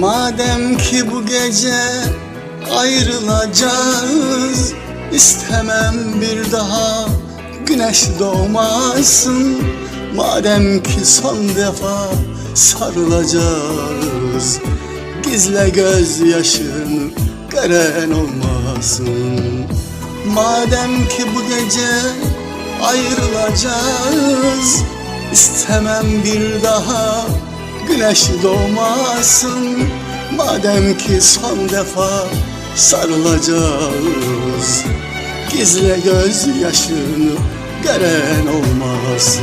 Madem ki bu gece ayrılacağız istemem bir daha güneş doğmasın. Madem ki son defa sarılacağız Gizle gözyaşını gören olmasın. Madem ki bu gece ayrılacağız istemem bir daha güneş doğmasın Madem ki son defa sarılacağız Gizle gözyaşını gören olmasın.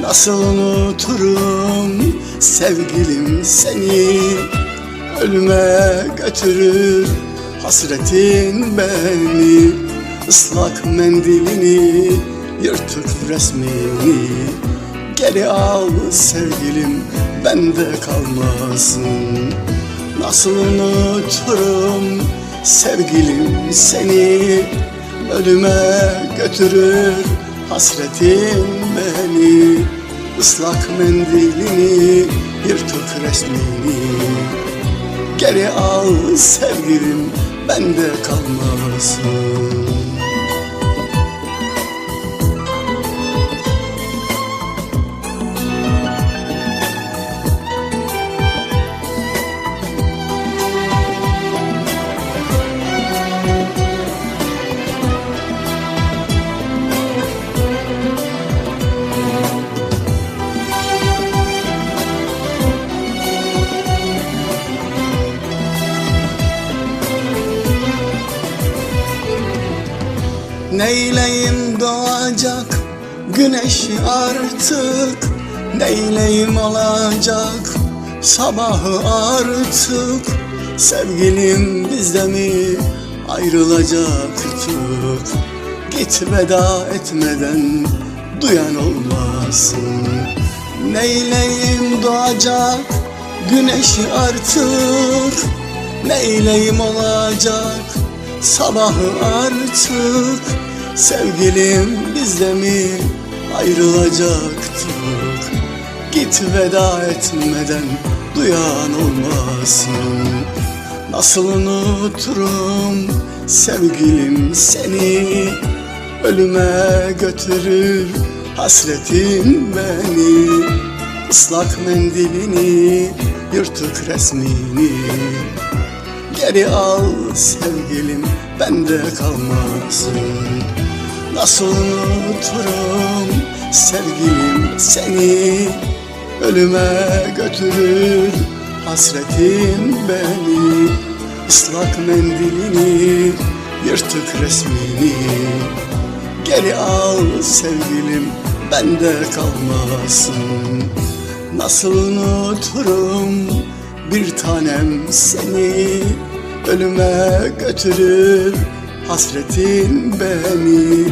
Nasıl unuturum sevgilim seni Ölüme götürür hasretin beni. Islak mendilini yırtık resmini Geri al sevgilim bende kalmasın. Nasıl unuturum sevgilim seni? Ölüme götürür hasretin beni. Islak mendilini yırtık resmini. Geri al sevgilim bende kalmasın Neyleyim doğacak güneşi artık? Neyleyim olacak sabahı artık? Sevgilim bizde mi ayrılacaktık Git veda etmeden duyan olmasın. Neyleyim doğacak güneşi artık? Neyleyim olacak sabahı artık Sevgilim bizde mi ayrılacaktık Git veda etmeden duyan olmasın. Nasıl unuturum sevgilim seni? Ölüme götürür hasretin beni. Islak mendilini yırtık resmini Geri al sevgilim bende kalmasın. Nasıl unuturum sevgilim seni? Ölüme götürür hasretin beni. Islak mendilini yırtık resmini. Geri al sevgilim bende kalmasın. Nasıl unuturum bir tanem seni Ölüme götürür hasretin beni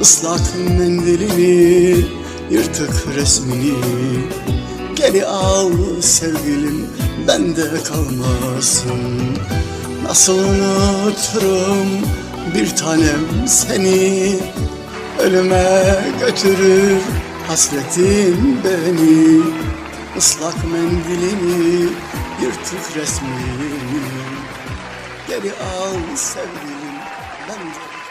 Islak mendilini yırtık resmini. Geri al sevgilim bende kalmasın. Nasıl unuturum bir tanem seni? Ölüme götürür hasretin beni Islak mendilini yırtık resmini Geri al sevgilim. Bende